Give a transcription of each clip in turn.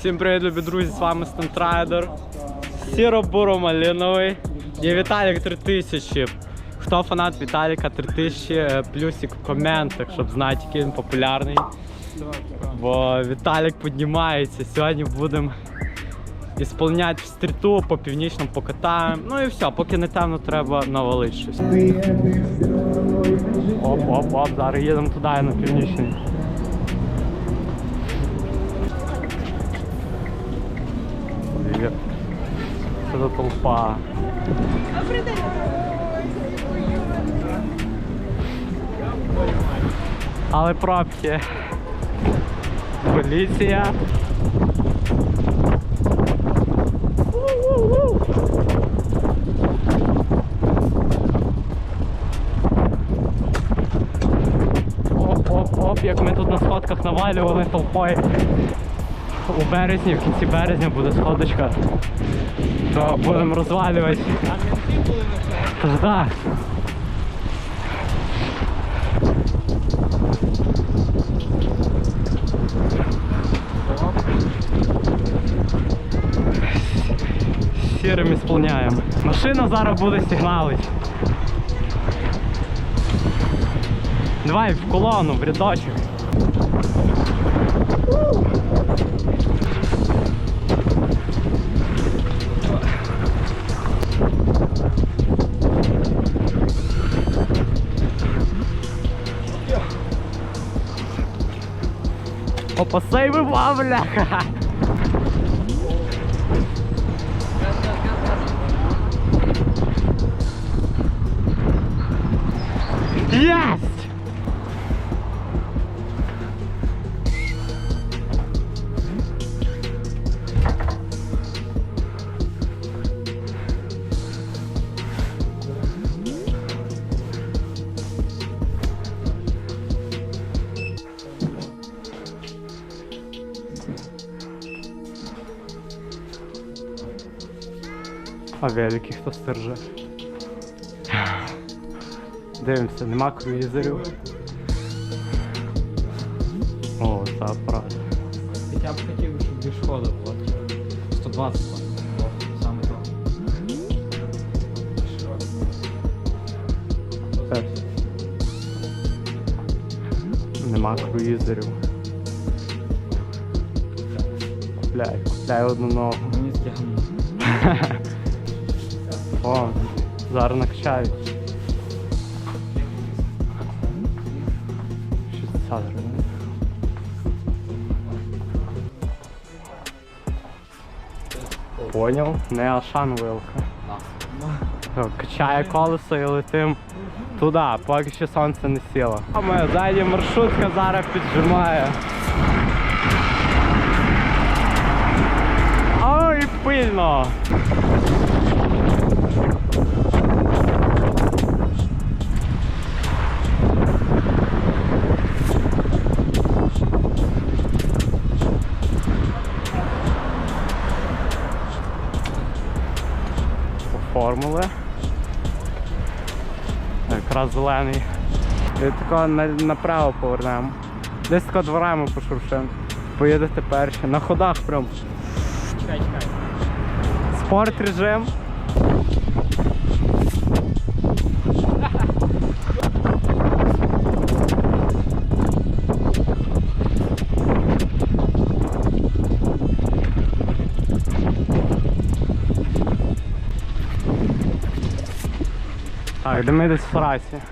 Всім привіт, любі друзі, з вами Стантрайдер. Сіро-буро-малиновий. Є Віталік 3000. Хто фанат Віталіка 3000, е, плюсик в коментах, щоб знати, який він популярний. Бо Віталік піднімається. Сьогодні будемо ісполняти в стріту, по північному покатаємо. Ну і все, поки не темно, треба навалити щось. Оп, оп, оп, зараз їдемо туди на північний. За толпа? Але пробки. Поліція. Оп-оп-оп, як ми тут на сходках навалювали толпою. У березні, в кінці березня буде сходочка. То будемо розвалювати. Тож так. Сірим ісполняємо. Машина зараз буде сигналить. Давай в колону, в рядочок. Сейви бляха! А великий хто стерже. Дивимося, нема круїзерів. О, це апарат. Я б хотів, щоб дві шкоди було. 120 було. Саме то. Це. Нема круїзерів. Купляй, купляй одну ногу. Мені стягнув. О, зараз накачають. 60 гривень. Поняв? Не Ашан вилка. Качає колесо і летим туди, поки ще сонце не сіло. А моя ззаді маршрутка зараз піджимає. Ой, пильно! Оформили. Якраз зелений. І тако направо повернемо. Десь тако дворами пошуршимо. Поїдете перші. На ходах прям. Чекай, чекай. Спорт режим. Так, де ми десь в трасі.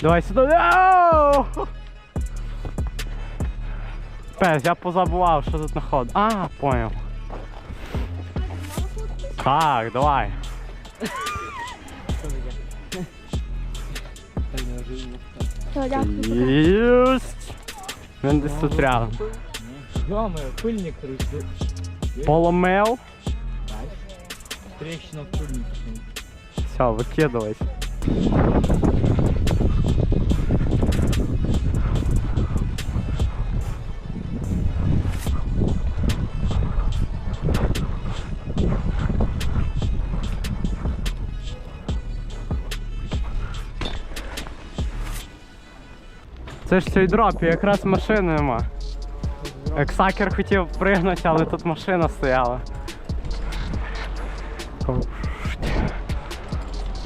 Давай сюди. Пес, я позабував, що тут на ход. А, понял. Так, давай. Все, дякую. Єсть. Він десь тут рядом. Йоме, пильник короче. Поломив. Трещина в пильнику. Все, викидывай. Це ж цей дроп, і якраз машини нема. Ексакер хотів пригнути, але тут машина стояла.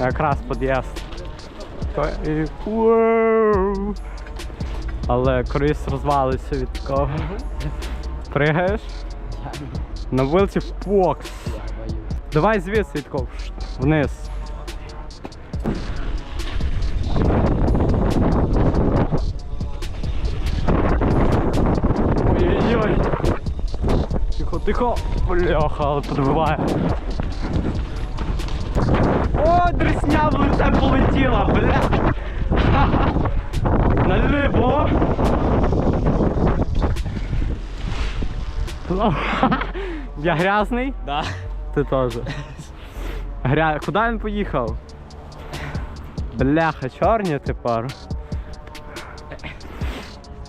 Якраз під'їзд. Але круїз розвалиться від такого. Пригаєш? На вилці в покс. Давай звідси відков. Вниз. Ой-ой-ой. Тихо, тихо. Бляха, але подбиває. О, дресня в лице полетіла, бля. Наліво. Я грязний? Да. Ти теж. Гря... Куди він поїхав? Бляха, чорні тепер.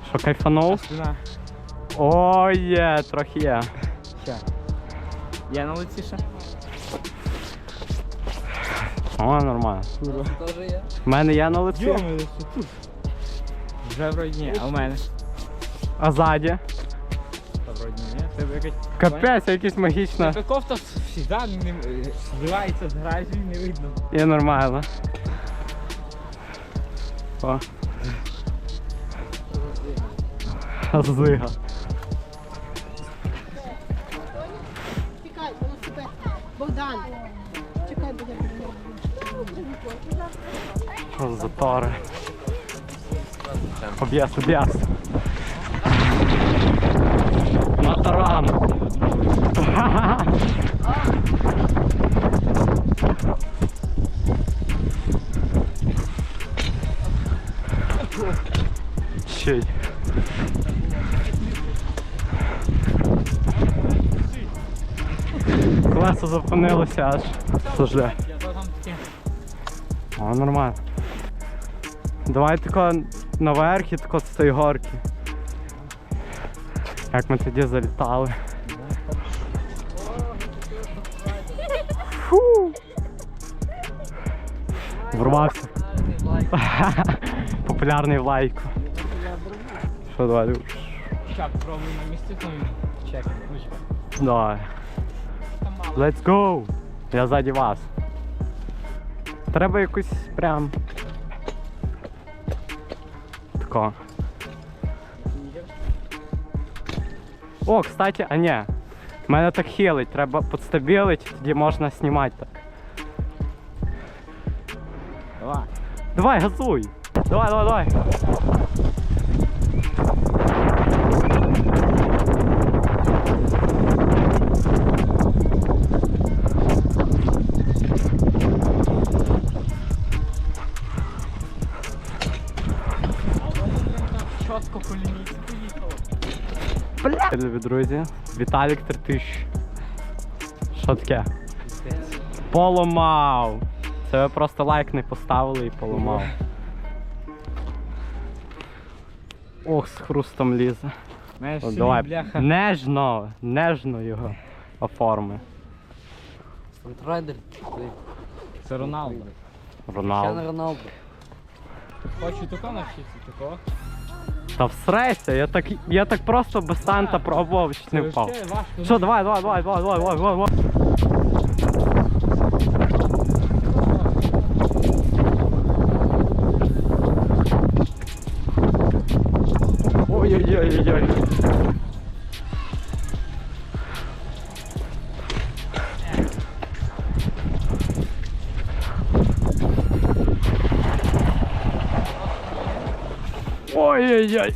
Що, кайфанув? О, є, трохи є. Я на лиці ще? О, нормально. Тоже. У мене є на лиці. Вже вроді ні, а у мене? А ззаді? Та вроді ні. Якась... Капець, якийсь магічна. Та кофта завжди не збивається з грязю не видно. І нормально. О. Зига. Чекай, воно. Богдан. Що за тори? Об'яс, об'яс. Матаран. Чей. Колесо зупинилося аж. Сожля. О, нормально. Давай тако наверх і тако з тої горки. Як ми тоді залітали. Фу. Врвався. Популярний в лайку. Що давай? Люш? Так, пробуй на місці, то чек. Давай. Мало. Let's go! Я ззаді вас. Треба якусь прям. Тако. О, кстати, а ні. Мене так хилить, треба підстабілити, тоді можна знімати так. Давай. Давай, газуй! Давай, давай, давай! Бля! Любі друзі, Віталік 3000. Що таке? Поламав! Це ви просто лайк не поставили і поламав. Ох, з хрустом лізе. Знаєш, О, давай, бляха. нежно, нежно його оформи. Фронтрайдер. Це Роналдо. Ще на Роналд. Роналду. Хочу тако навчитися, тако. Та всрайся, я так, я так просто без санта пробував, чи не впав. Що, давай, давай, давай, давай, давай, давай, давай, Ой-ой-ой.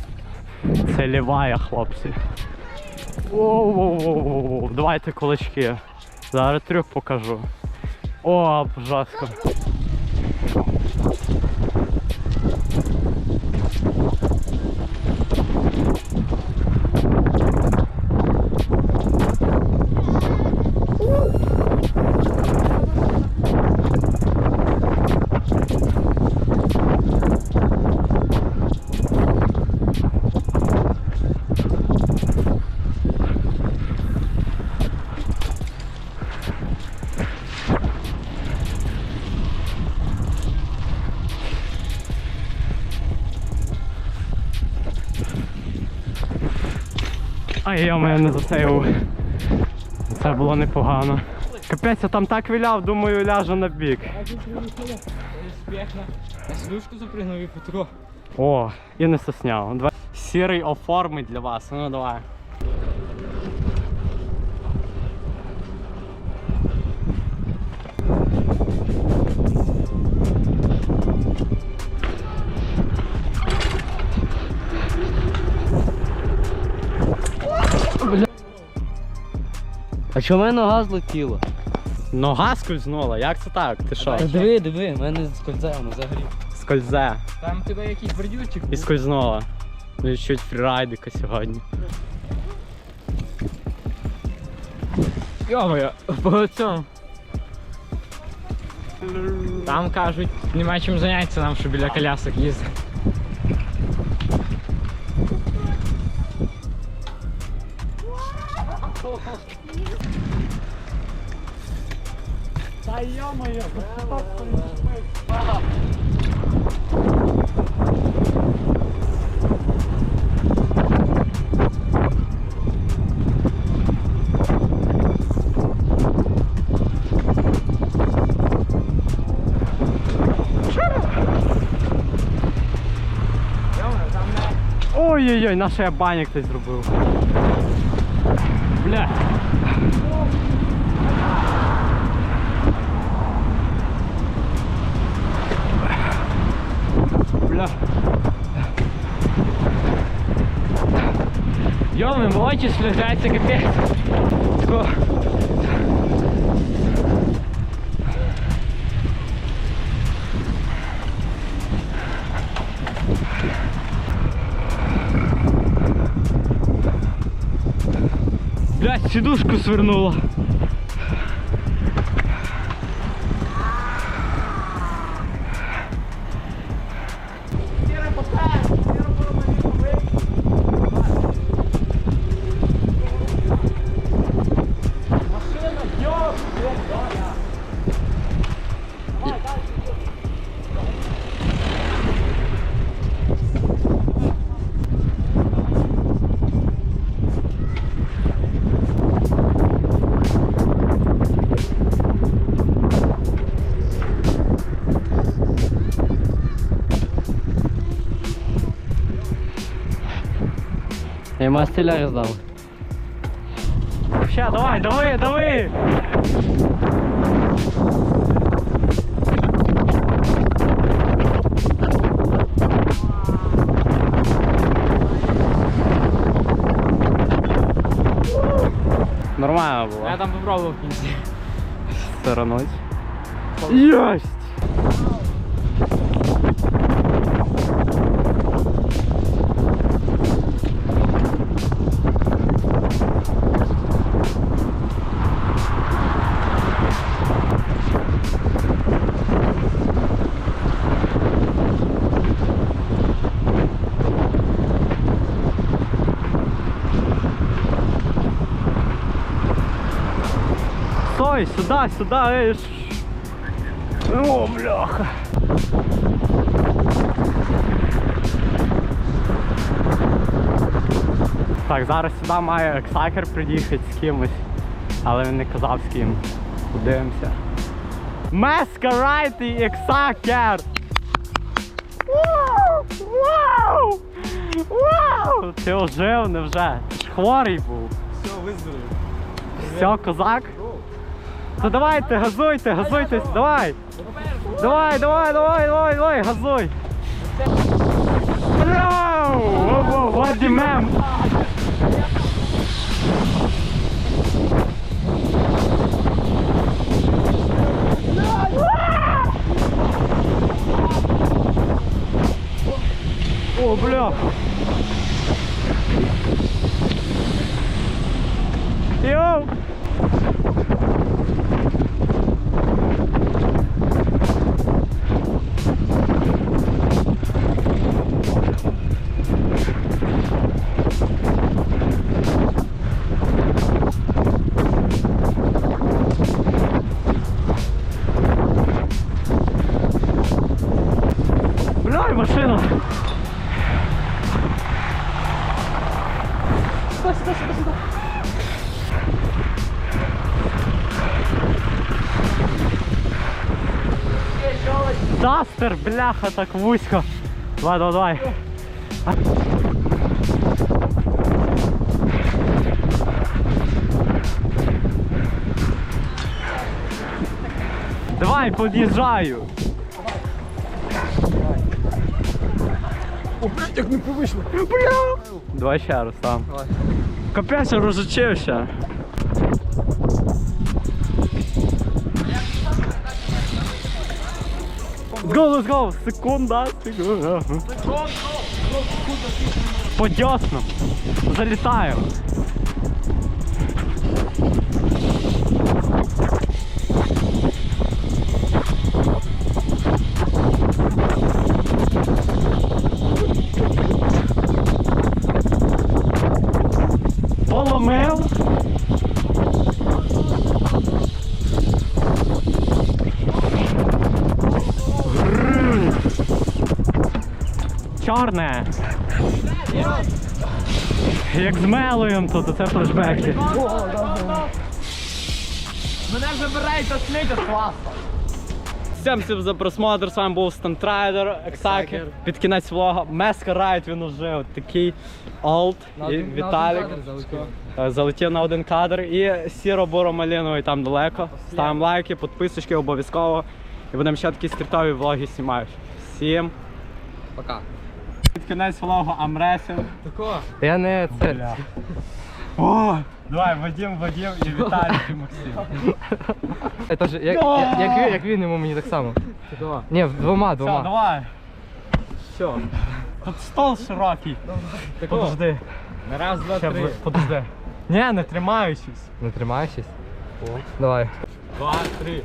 Це лівая, хлопці. Воу-воу-воу-воу. Давайте кулачки. Зараз трьох покажу. О, жорстко. Ай, я мене не засейвив. Це було непогано. Капець, я там так віляв, думаю, ляжу на бік. На сидушку запрыгнув і Петро. О, і не сосняв. Сірий оформить для вас. Ну давай. А чому в мене нога злетіла? Нога скользнула, як це так? Ти що? Та диви, диви, в мене скользає, воно взагалі. Скользе. Там тебе якийсь бордюрчик І був. скользнула. Ну і чуть фрірайдика сьогодні. Йо-моє, по цьому. Там кажуть, немає чим зайнятися нам, що біля колясок їздить. Та йо-моє, Ой-ой-ой, наше я банік хтось зробив. Бля. Бля. Йоми, в очі сльозяться капець. Блять, сидушку свернула. Я йому стиляр здав. Ща, давай, давай, давай! Нормально було. Я там попробував в кінці. Сторонуть. Єсть! Сюда, О, бляха. Так, зараз сюди має ексакер приїхати з кимось, але він не казав з ким. Подивимося. Маскарайт і ексакер! Вау! Вау! Вау! Ти ожив, невже? Ти ж хворий був. Все, виздоровів. Все, козак? То давайте, газуйте, газуйте, давай! Давай, давай, давай, давай, давай, газуй! Man? О, бля! стой, стой, стой, стой. Дастер, бляха, так вузько. Давай, давай, давай. Давай, под'їжджаю. О, блядь, як непривично. Бля! Давай ще Руслан. там. Капець, розучився. Let's go, let's go! Секунда, секунда. По дьоснам. Залітаю. Чорне. Як з мелою тут, це флешбеки. Мене забирають та сміття класно. Всім всім за просмотр, з вами був Стантрайдер, Ексакер. Під кінець влога. Меска Райт він уже от такий олд. І Віталік. Е, Залетів на один кадр. І сіро буро малиновий там далеко. Ставимо лайки, підписочки обов'язково. І будемо ще такі стрітові влоги знімати. Всім. Пока. Під кінець влогу Амресів. Такого? Я не це. О! Давай, Вадим, Вадим і Віталік і Максим. Це ж як, як, як, він- як він йому мені так само. Такого. Ні, двома, Все, двома. давай. Все. Тут стол широкий. Такого. Подожди. На раз, два, Ще три. Подожди. Ні, не тримаючись. Не тримаєшся? Давай. Два, три.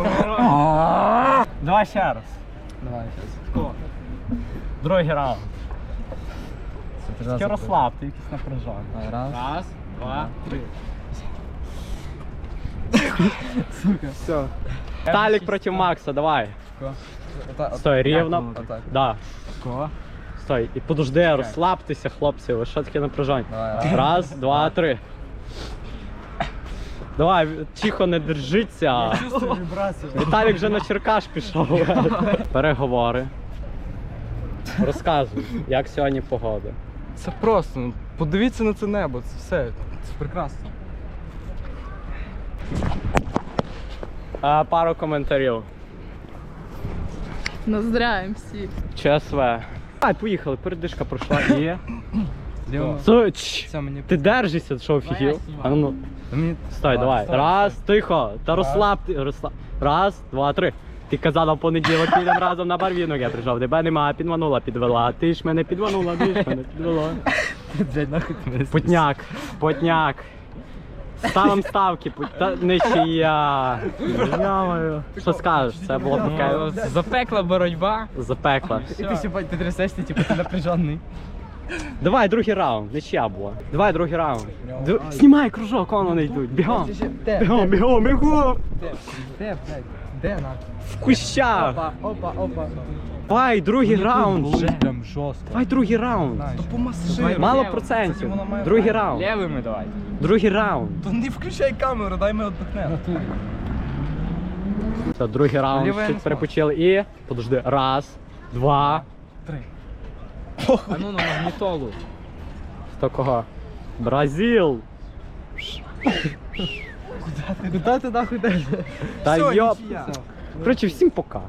Давай ще раз. Давай, сейчас. Другий раунд. Тільки розслаб, ти якийсь напряжений. Раз. Раз, два, три. Все. Талік проти Макса, давай. Стой, рівно. Отак. Да. Стой. І подожди, розслабтеся, хлопці, ви що таке напряжені? Давай. Раз, два, три. Давай, тихо не держіться. Віталік вже на черкаш пішов. Переговори. Розказуй, як сьогодні погода. Це просто. ну, Подивіться на це небо, це все. Це прекрасно. А, пару коментарів. Наздряємо всі. ЧСВ. Ай, поїхали, передишка пройшла і. Суч! Мені. Ти держишся, що офігів? А ну, мені... стой, давай. стой, Раз, тихо. Та розслаб, ти, розслаб. Раз, два, три. Ти казала в понеділок підемо разом на барвінок, я прийшов. Тебе нема, підманула, підвела. Ти ж мене підманула, ти ж мене підвела. Блядь, нахуй ти мене Потняк, потняк. Ставим ставки, пут- та нічия. Ямаю. Що скажеш? Це було таке Ну, Запекла боротьба. запекла. І ти сьогодні ти трясешся, типу ти напряжений. Давай, другий раунд, нічия була. Давай, другий раунд. Ду- Знімай кружок, вон вони йдуть. Бігом. Бігом, бігом, бігом. Де, блядь? Де нахуй? В кущах. Опа, опа, опа. Давай, другий раунд вже. Давай другий раунд. То. Мало процентів. Другий раунд. Левими давай. Другий раунд. То не включай камеру, дай ми віддохнемо. Все, другий раунд. Чуть перепочили. І. Подожди. Раз, два. Три. А ну на магнітолу. Такого. кого? Бразил. Куда ти нахуй? Та Всьо, йоп. Коротше, всім пока.